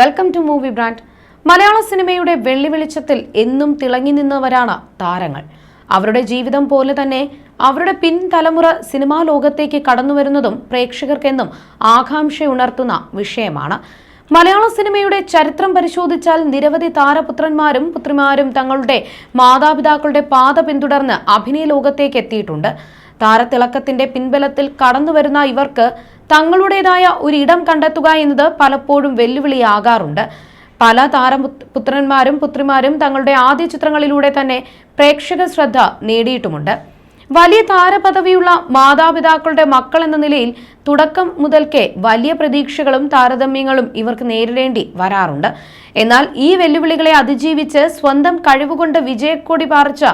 Welcome to movie brand മലയാള സിനിമയുടെ വെള്ളി വെളിച്ചത്തിൽ എന്നും തിളങ്ങി നിന്നവരാണ് താരങ്ങൾ. അവരുടെ ജീവിതം പോലെ തന്നെ അവരുടെ പിൻതലമുറ സിനിമാ ലോകത്തേക്ക് കടന്നുവരുന്നതും പ്രേക്ഷകർക്കെന്നും ആകാംക്ഷയുണർത്തുന്ന വിഷയമാണ്. മലയാള സിനിമയുടെ ചരിത്രം പരിശോധിച്ചാൽ നിരവധി താരപുത്രന്മാരും പുത്രിമാരും തങ്ങളുടെ മാതാപിതാക്കളുടെ പാത പിന്തുടർന്ന് അഭിനയ ലോകത്തേക്ക് എത്തിയിട്ടുണ്ട്. താരത്തിളക്കത്തിന്റെ പിൻബലത്തിൽ കടന്നുവരുന്ന ഇവർക്ക് തങ്ങളുടേതായ ഒരു ഇടം കണ്ടെത്തുക എന്നത് പലപ്പോഴും വെല്ലുവിളിയാകാറുണ്ട്. പല താരപുത്രന്മാരും പുത്രിമാരും തങ്ങളുടെ ആദ്യ ചിത്രങ്ങളിലൂടെ തന്നെ പ്രേക്ഷക ശ്രദ്ധ നേടിയിട്ടുമുണ്ട്. വലിയ താരപദവിയുള്ള മാതാപിതാക്കളുടെ മക്കൾ എന്ന നിലയിൽ തുടക്കം മുതൽക്കേ വലിയ പ്രതീക്ഷകളും താരതമ്യങ്ങളും ഇവർക്ക് നേരിടേണ്ടി വരാറുണ്ട്. എന്നാൽ ഈ വെല്ലുവിളികളെ അതിജീവിച്ച് സ്വന്തം കഴിവുകൊണ്ട് വിജയക്കൊടി പാറിച്ച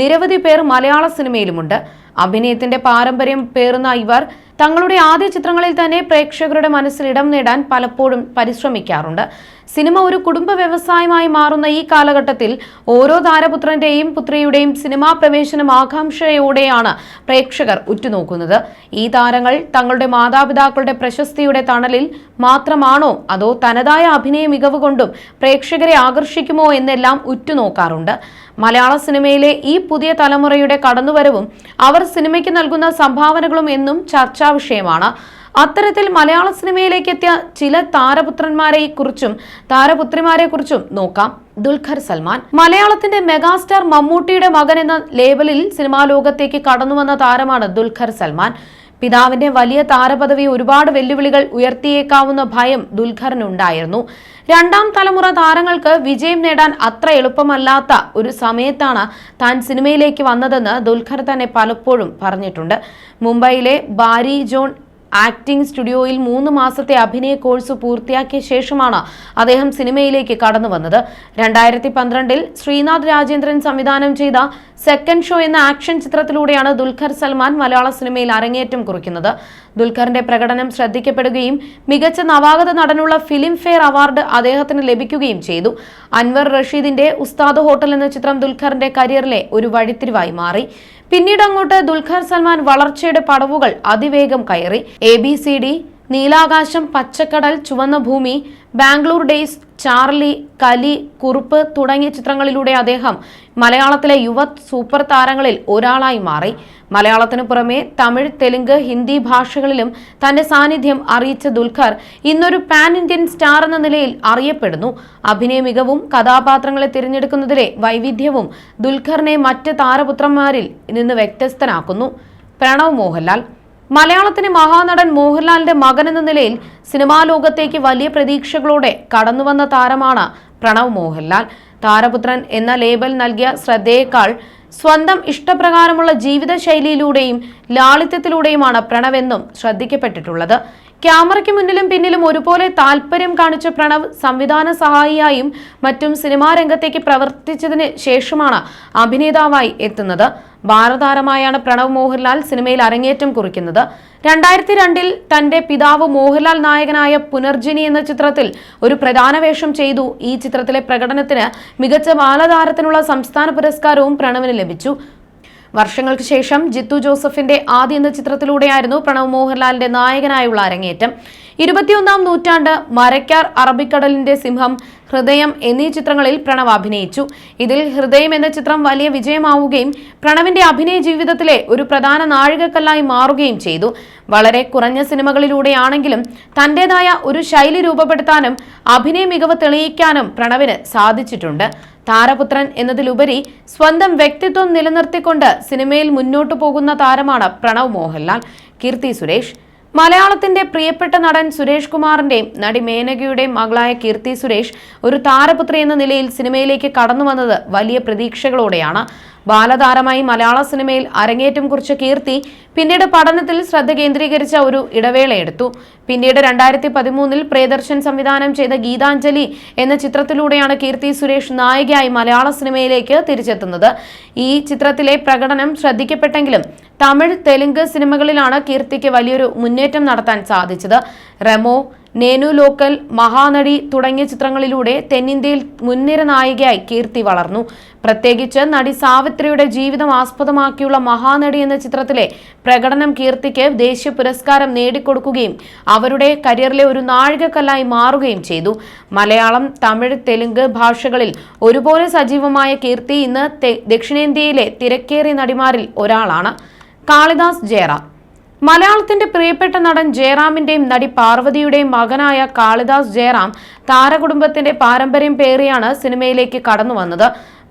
നിരവധി പേർ മലയാള സിനിമയിലുമുണ്ട്. അഭിനയത്തിന്റെ പാരമ്പര്യം പേറുന്ന ഇവർ തങ്ങളുടെ ആദ്യ ചിത്രങ്ങളിൽ തന്നെ പ്രേക്ഷകരുടെ മനസ്സിൽ ഇടം നേടാൻ പലപ്പോഴും പരിശ്രമിക്കാറുണ്ട്. സിനിമ ഒരു കുടുംബ വ്യവസായമായി മാറുന്ന ഈ കാലഘട്ടത്തിൽ ഓരോ താരപുത്രന്റെയും പുത്രിയുടെയും സിനിമാ പ്രവേശനം ആകാംക്ഷയോടെയാണ് പ്രേക്ഷകർ ഉറ്റുനോക്കുന്നത്. ഈ താരങ്ങൾ തങ്ങളുടെ മാതാപിതാക്കളുടെ പ്രശസ്തിയുടെ തണലിൽ മാത്രമാണോ അതോ തനതായ അഭിനയ മികവ് കൊണ്ടും പ്രേക്ഷകരെ ആകർഷിക്കുമോ എന്നെല്ലാം ഉറ്റുനോക്കാറുണ്ട്. മലയാള സിനിമയിലെ ഈ പുതിയ തലമുറയുടെ കടന്നുവരവും അവർ സിനിമയ്ക്ക് നൽകുന്ന സംഭാവനകളും എന്നും ചർച്ചാ വിഷയമാണ് അത്തരത്തിൽ മലയാള സിനിമയിലേക്ക് എത്തിയ ചില താരപുത്രന്മാരെ കുറിച്ചും താരപുത്രിമാരെ കുറിച്ചും നോക്കാം. ദുൽഖർ സൽമാൻ. മലയാളത്തിന്റെ മെഗാസ്റ്റാർ മമ്മൂട്ടിയുടെ മകൻ എന്ന ലേബലിൽ സിനിമാ ലോകത്തേക്ക് കടന്നുവന്ന താരമാണ് ദുൽഖർ സൽമാൻ. പിതാവിന്റെ വലിയ താരപദവി ഒരുപാട് വെല്ലുവിളികൾ ഉയർത്തിയേക്കാവുന്ന ഭയം ദുൽഖറിനുണ്ടായിരുന്നു. രണ്ടാം തലമുറ താരങ്ങൾക്ക് വിജയം നേടാൻ അത്ര എളുപ്പമല്ലാത്ത ഒരു സമയത്താണ് താൻ സിനിമയിലേക്ക് വന്നതെന്ന് ദുൽഖർ തന്നെ പലപ്പോഴും പറഞ്ഞിട്ടുണ്ട്. മുംബൈയിലെ ബാരി ജോൺ ആക്ടിംഗ് സ്റ്റുഡിയോയിൽ മൂന്ന് മാസത്തെ അഭിനയ കോഴ്സ് പൂർത്തിയാക്കിയ ശേഷമാണ് അദ്ദേഹം സിനിമയിലേക്ക് കടന്നു വന്നത്. രണ്ടായിരത്തി പന്ത്രണ്ടിൽ ശ്രീനാഥ് രാജേന്ദ്രൻ സംവിധാനം ചെയ്ത സെക്കൻഡ് ഷോ എന്ന ആക്ഷൻ ചിത്രത്തിലൂടെയാണ് ദുൽഖർ സൽമാൻ മലയാള സിനിമയിൽ അരങ്ങേറ്റം കുറിക്കുന്നത്. ദുൽഖറിന്റെ പ്രകടനം ശ്രദ്ധിക്കപ്പെടുകയും മികച്ച നവാഗത നടനുള്ള ഫിലിം ഫെയർ അവാർഡ് അദ്ദേഹത്തിന് ലഭിക്കുകയും ചെയ്തു. അൻവർ റഷീദിന്റെ ഉസ്താദ് ഹോട്ടൽ എന്ന ചിത്രം ദുൽഖറിന്റെ കരിയറിലെ ഒരു വഴിത്തിരിവായി മാറി. പിന്നീട് അങ്ങോട്ട് ദുൽഖർ സൽമാൻ വളർച്ചയുടെ പടവുകൾ അതിവേഗം കയറി. A B C D Neelakasham Pachakadal Chuvanna Bhoomi Bangalore Days Charlie Kali Kurup തുടങ്ങിയ ചിത്രങ്ങളിലൂടെ അദ്ദേഹം മലയാളത്തിലെ യുവ സൂപ്പർ താരങ്ങളിൽ ഒരാളായി മാറി. മലയാളത്തിനു പുറമെ തമിഴ് തെലുങ്ക് ഹിന്ദി ഭാഷകളിലും തന്റെ സാന്നിധ്യം അറിയിച്ച ദുൽഖർ ഇന്നൊരു പാൻ ഇന്ത്യൻ സ്റ്റാർ എന്ന നിലയിൽ അറിയപ്പെടുന്നു. അഭിനയ മികവും കഥാപാത്രങ്ങളെ തിരഞ്ഞെടുക്കുന്നതിലെ വൈവിധ്യവും ദുൽഖറിനെ മറ്റ് താരപുത്രന്മാരിൽ നിന്ന് വ്യത്യസ്തനാക്കുന്നു. പ്രണവ് മോഹൻലാൽ മലയാളത്തിന് മഹാനടൻ മോഹൻലാലിന്റെ മകൻ എന്ന നിലയിൽ സിനിമാ ലോകത്തേക്ക് വലിയ പ്രതീക്ഷകളോടെ കടന്നുവന്ന താരമാണ് പ്രണവ് മോഹൻലാൽ. താരപുത്രൻ എന്ന ലേബൽ നൽകിയ ശ്രദ്ധയേക്കാൾ സ്വന്തം ഇഷ്ടപ്രകാരമുള്ള ജീവിതശൈലിയിലൂടെയും ലാളിത്യത്തിലൂടെയുമാണ് പ്രണവ് എന്നും ശ്രദ്ധിക്കപ്പെട്ടിട്ടുള്ളത്. ക്യാമറയ്ക്ക് മുന്നിലും പിന്നിലും ഒരുപോലെ താല്പര്യം കാണിച്ച പ്രണവ് സംവിധാന സഹായിയായും മറ്റും സിനിമാ രംഗത്തേക്ക് പ്രവർത്തിച്ചതിന് ശേഷമാണ് അഭിനേതാവായി എത്തുന്നത്. ബാലതാരമായാണ് പ്രണവ് മോഹൻലാൽ സിനിമയിൽ അരങ്ങേറ്റം കുറിക്കുന്നത്. രണ്ടായിരത്തി രണ്ടിൽ തന്റെ പിതാവ് മോഹൻലാൽ നായകനായ പുനർജിനി എന്ന ചിത്രത്തിൽ ഒരു പ്രധാന വേഷം ചെയ്തു. ഈ ചിത്രത്തിലെ പ്രകടനത്തിന് മികച്ച ബാലതാരത്തിനുള്ള സംസ്ഥാന പുരസ്കാരവും പ്രണവിന് ലഭിച്ചു. വർഷങ്ങൾക്ക് ശേഷം ജിത്തു ജോസഫിന്റെ ആദ്യ എന്ന ചിത്രത്തിലൂടെയായിരുന്നു പ്രണവ് മോഹൻലാലിന്റെ നായകനായുള്ള അരങ്ങേറ്റം. ഇരുപത്തിയൊന്നാം നൂറ്റാണ്ട് മരക്കാർ അറബിക്കടലിന്റെ സിംഹം ഹൃദയം എന്നീ ചിത്രങ്ങളിൽ പ്രണവ് അഭിനയിച്ചു. ഇതിൽ ഹൃദയം എന്ന ചിത്രം വലിയ വിജയമാവുകയും പ്രണവിന്റെ അഭിനയ ജീവിതത്തിലെ ഒരു പ്രധാന നാഴികക്കല്ലായി മാറുകയും ചെയ്തു. വളരെ കുറഞ്ഞ സിനിമകളിലൂടെയാണെങ്കിലും തന്റേതായ ഒരു ശൈലി രൂപപ്പെടുത്താനും അഭിനയ മികവ് തെളിയിക്കാനും പ്രണവിന് സാധിച്ചിട്ടുണ്ട്. താരപുത്രൻ എന്നതിലുപരി സ്വന്തം വ്യക്തിത്വം നിലനിർത്തിക്കൊണ്ട് സിനിമയിൽ മുന്നോട്ടു പോകുന്ന താരമാണ് പ്രണവ് മോഹൻലാൽ. കീർത്തി സുരേഷ്. മലയാളത്തിന്റെ പ്രിയപ്പെട്ട നടൻ സുരേഷ് കുമാറിന്റെയും നടി മേനകയുടെയും മകളായ കീർത്തി സുരേഷ് ഒരു താരപുത്രി എന്ന നിലയിൽ സിനിമയിലേക്ക് കടന്നു വലിയ പ്രതീക്ഷകളോടെയാണ്. ബാലതാരമായി മലയാള സിനിമയിൽ അരങ്ങേറ്റം കുറിച്ച കീർത്തി പിന്നീട് പഠനത്തിൽ ശ്രദ്ധ കേന്ദ്രീകരിച്ച ഒരു ഇടവേളയെടുത്തു. പിന്നീട് രണ്ടായിരത്തി പതിമൂന്നിൽ പ്രിയദർശൻ സംവിധാനം ചെയ്ത ഗീതാഞ്ജലി എന്ന ചിത്രത്തിലൂടെയാണ് കീർത്തി സുരേഷ് നായികയായി മലയാള സിനിമയിലേക്ക് തിരിച്ചെത്തുന്നത്. ഈ ചിത്രത്തിലെ പ്രകടനം ശ്രദ്ധിക്കപ്പെട്ടെങ്കിലും തമിഴ് തെലുങ്ക് സിനിമകളിലാണ് കീർത്തിക്ക് വലിയൊരു മുന്നേറ്റം നടത്താൻ സാധിച്ചത്. റെമോ നേനു ലോക്കൽ മഹാനടി തുടങ്ങിയ ചിത്രങ്ങളിലൂടെ തെന്നിന്ത്യയിൽ മുൻനിര നായികയായി കീർത്തി വളർന്നു. പ്രത്യേകിച്ച് നടി സാവിത്രിയുടെ ജീവിതം ആസ്പദമാക്കിയുള്ള മഹാനടി എന്ന ചിത്രത്തിലെ പ്രകടനം കീർത്തിക്ക് ദേശീയ പുരസ്കാരം നേടിക്കൊടുക്കുകയും അവരുടെ കരിയറിലെ ഒരു നാഴികക്കല്ലായി മാറുകയും ചെയ്തു. മലയാളം തമിഴ് തെലുങ്ക് ഭാഷകളിൽ ഒരുപോലെ സജീവമായ കീർത്തി ഇന്ന് ദക്ഷിണേന്ത്യയിലെ തിരക്കേറിയ നടിമാരിൽ ഒരാളാണ്. കാളിദാസ് ജയറാം. മലയാളത്തിന്റെ പ്രിയപ്പെട്ട നടൻ ജയറാമിന്റെയും നടി പാർവതിയുടെയും മകനായ കാളിദാസ് ജയറാം താരകുടുംബത്തിന്റെ പാരമ്പര്യം പേറിയാണ് സിനിമയിലേക്ക് കടന്നു വന്നത്.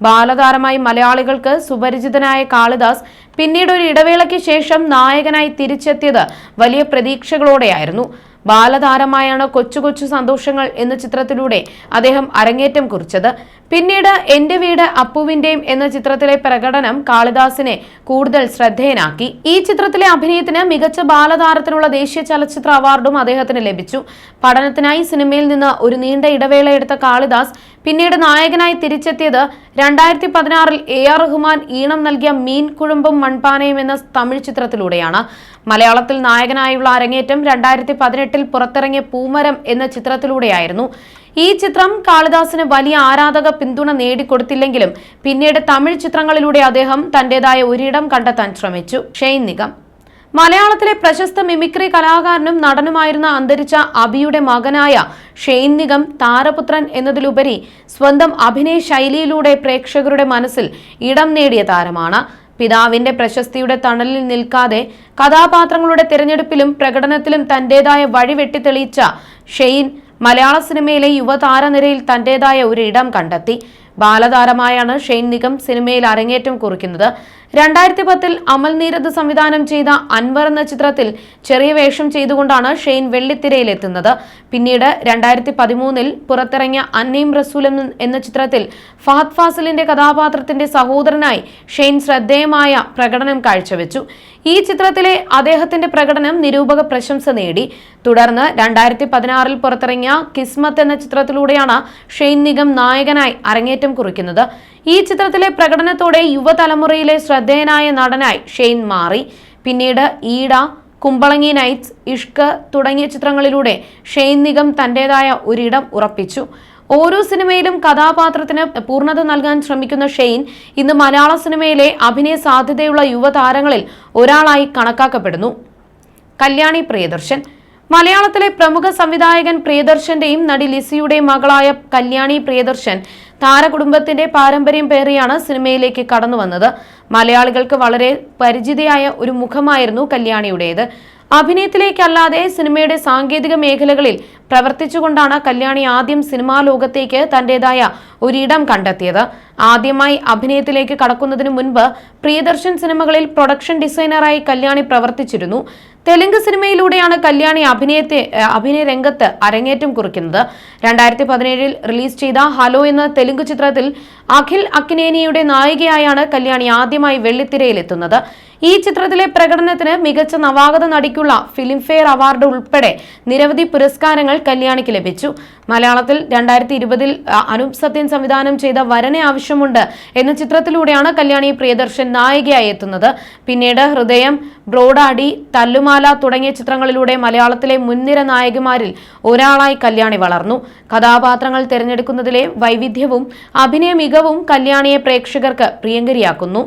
ബാലതാരമായി മലയാളികൾക്ക് സുപരിചിതനായ കാളിദാസ് പിന്നീട് ഒരു ഇടവേളയ്ക്ക് ശേഷം നായകനായി തിരിച്ചെത്തിയത് വലിയ പ്രതീക്ഷകളോടെയായിരുന്നു. ബാലതാരമായാണ് കൊച്ചു കൊച്ചു സന്തോഷങ്ങൾ എന്ന ചിത്രത്തിലൂടെ അദ്ദേഹം അരങ്ങേറ്റം കുറിച്ചത്. പിന്നീട് എന്റെ വീട് അപ്പുവിന്റെയും എന്ന ചിത്രത്തിലെ പ്രകടനം കാളിദാസിനെ കൂടുതൽ ശ്രദ്ധേയനാക്കി. ഈ ചിത്രത്തിലെ അഭിനയത്തിന് മികച്ച ബാലതാരത്തിനുള്ള ദേശീയ ചലച്ചിത്ര അവാർഡും അദ്ദേഹത്തിന് ലഭിച്ചു. പഠനത്തിനായി സിനിമയിൽ നിന്ന് ഒരു നീണ്ട ഇടവേള എടുത്ത കാളിദാസ് പിന്നീട് നായകനായി തിരിച്ചെത്തിയത് രണ്ടായിരത്തി പതിനാറിൽ എ ആർ റഹ്മാൻ ഈണം നൽകിയ മീൻ കുഴുമ്പും മൺപാനയും എന്ന തമിഴ് ചിത്രത്തിലൂടെയാണ്. മലയാളത്തിൽ നായകനായുള്ള അരങ്ങേറ്റം രണ്ടായിരത്തി പതിനെട്ടിൽ പുറത്തിറങ്ങിയ പൂമരം എന്ന ചിത്രത്തിലൂടെയായിരുന്നു. ഈ ചിത്രം കാളിദാസിന് വലിയ ആരാധക പിന്തുണ നേടിക്കൊടുത്തില്ലെങ്കിലും പിന്നീട് തമിഴ് ചിത്രങ്ങളിലൂടെ അദ്ദേഹം തന്റേതായ ഒരിടം കണ്ടെത്താൻ ശ്രമിച്ചു. ഷെയ്ൻ നിഗം മലയാളത്തിലെ പ്രശസ്ത മിമിക്രി കലാകാരനും നടനുമായിരുന്ന അന്തരിച്ച അബിയുടെ മകനായ ഷെയ്ൻ നിഗം താരപുത്രൻ എന്നതിലുപരി സ്വന്തം അഭിനയ ശൈലിയിലൂടെ പ്രേക്ഷകരുടെ മനസ്സിൽ ഇടം നേടിയ താരമാണ്. പിതാവിന്റെ പ്രശസ്തിയുടെ തണലിൽ നിൽക്കാതെ കഥാപാത്രങ്ങളുടെ തിരഞ്ഞെടുപ്പിലും പ്രകടനത്തിലും തന്റേതായ വഴി വെട്ടിത്തെളിയിച്ച ഷെയ്ൻ മലയാള സിനിമയിലെ യുവതാരനിരയിൽ തന്റേതായ ഒരു ഇടം കണ്ടെത്തി. ബാലതാരമായാണ് ഷെയ്ൻ നിഗം സിനിമയിൽ അരങ്ങേറ്റം കുറിക്കുന്നത്. രണ്ടായിരത്തി പത്തിൽ അമൽ നീരദ് സംവിധാനം ചെയ്ത അൻവർ എന്ന ചിത്രത്തിൽ ചെറിയ വേഷം ചെയ്തുകൊണ്ടാണ് ഷെയ്ൻ വെള്ളിത്തിരയിലെത്തുന്നത്. പിന്നീട് രണ്ടായിരത്തി പതിമൂന്നിൽ പുറത്തിറങ്ങിയ അന്നീം റസൂലും എന്ന ചിത്രത്തിൽ ഫഹദ് ഫാസിലിന്റെ കഥാപാത്രത്തിന്റെ സഹോദരനായി ഷെയ്ൻ ശ്രദ്ധേയമായ പ്രകടനം കാഴ്ചവെച്ചു. ഈ ചിത്രത്തിലെ അദ്ദേഹത്തിന്റെ പ്രകടനം നിരൂപക പ്രശംസ നേടി. തുടർന്ന് രണ്ടായിരത്തി പതിനാറിൽ പുറത്തിറങ്ങിയ കിസ്മത്ത് എന്ന ചിത്രത്തിലൂടെയാണ് ഷെയ്ൻ നിഗം നായകനായി അരങ്ങേറ്റം കുറിക്കുന്നത്. ഈ ചിത്രത്തിലെ പ്രകടനത്തോടെ യുവതലമുറയിലെ ശ്രദ്ധേയനായ നടനായി ഷെയ്ൻ മാറി. പിന്നീട് ഈട കുമ്പളങ്ങി നൈറ്റ്സ് ഇഷ്ക് തുടങ്ങിയ ചിത്രങ്ങളിലൂടെ ഷെയ്ൻ നിഗം തന്റേതായ ഒരിടം ഉറപ്പിച്ചു. ഓരോ സിനിമയിലും കഥാപാത്രത്തിന് പൂർണത നൽകാൻ ശ്രമിക്കുന്ന ഷെയ്ൻ ഇന്ന് മലയാള സിനിമയിലെ അഭിനയ സാധ്യതയുള്ള യുവതാരങ്ങളിൽ ഒരാളായി കണക്കാക്കപ്പെടുന്നു. കല്യാണി പ്രിയദർശൻ. മലയാളത്തിലെ പ്രമുഖ സംവിധായകൻ പ്രിയദർശന്റെയും നടി ലിസിയുടെയും മകളായ കല്യാണി പ്രിയദർശൻ താരകുടുംബത്തിന്റെ പാരമ്പര്യം പേറിയാണ് സിനിമയിലേക്ക് കടന്നു വന്നത്. മലയാളികൾക്ക് വളരെ പരിചിതയായ ഒരു മുഖമായിരുന്നു കല്യാണിയുടേത്. അഭിനയത്തിലേക്കല്ലാതെ സിനിമയുടെ സാങ്കേതിക മേഖലകളിൽ പ്രവർത്തിച്ചുകൊണ്ടാണ് കല്യാണി ആദ്യം സിനിമാ ലോകത്തേക്ക് തന്റേതായ ഒരിടം കണ്ടെത്തിയത്. ആദ്യമായി അഭിനയത്തിലേക്ക് കടക്കുന്നതിനു മുൻപ് പ്രിയദർശൻ സിനിമകളിൽ പ്രൊഡക്ഷൻ ഡിസൈനറായി കല്യാണി പ്രവർത്തിച്ചിരുന്നു. തെലുങ്ക് സിനിമയിലൂടെയാണ് കല്യാണി അഭിനയത്തെ അഭിനയ രംഗത്ത് അരങ്ങേറ്റം കുറിക്കുന്നത്. രണ്ടായിരത്തി പതിനേഴിൽ റിലീസ് ചെയ്ത ഹലോ എന്ന തെലുങ്ക് ചിത്രത്തിൽ അഖിൽ അക്കിനേനിയുടെ നായികയായാണ് കല്യാണി ആദ്യമായി വെള്ളിത്തിരയിലെത്തുന്നത്. ഈ ചിത്രത്തിലെ പ്രകടനത്തിന് മികച്ച നവാഗത നടിക്കുള്ള ഫിലിംഫെയർ അവാർഡ് ഉൾപ്പെടെ നിരവധി പുരസ്കാരങ്ങൾ കല്യാണിക്ക് ലഭിച്ചു. മലയാളത്തിൽ രണ്ടായിരത്തി ഇരുപതിൽ അനൂപ് സത്യൻ സംവിധാനം ചെയ്ത വരനെ ആവശ്യമുണ്ട് എന്ന ചിത്രത്തിലൂടെയാണ് കല്യാണി പ്രിയദർശൻ നായികയായി എത്തുന്നത്. പിന്നീട് ഹൃദയം ബ്രോഡാടി തല്ലുമാല തുടങ്ങിയ ചിത്രങ്ങളിലൂടെ മലയാളത്തിലെ മുൻനിര നായകമാരിൽ ഒരാളായി കല്യാണി വളർന്നു. കഥാപാത്രങ്ങൾ തിരഞ്ഞെടുക്കുന്നതിലെ വൈവിധ്യവും അഭിനയ മികവും കല്യാണിയെ പ്രേക്ഷകർക്ക് പ്രിയങ്കരിയാക്കുന്നു.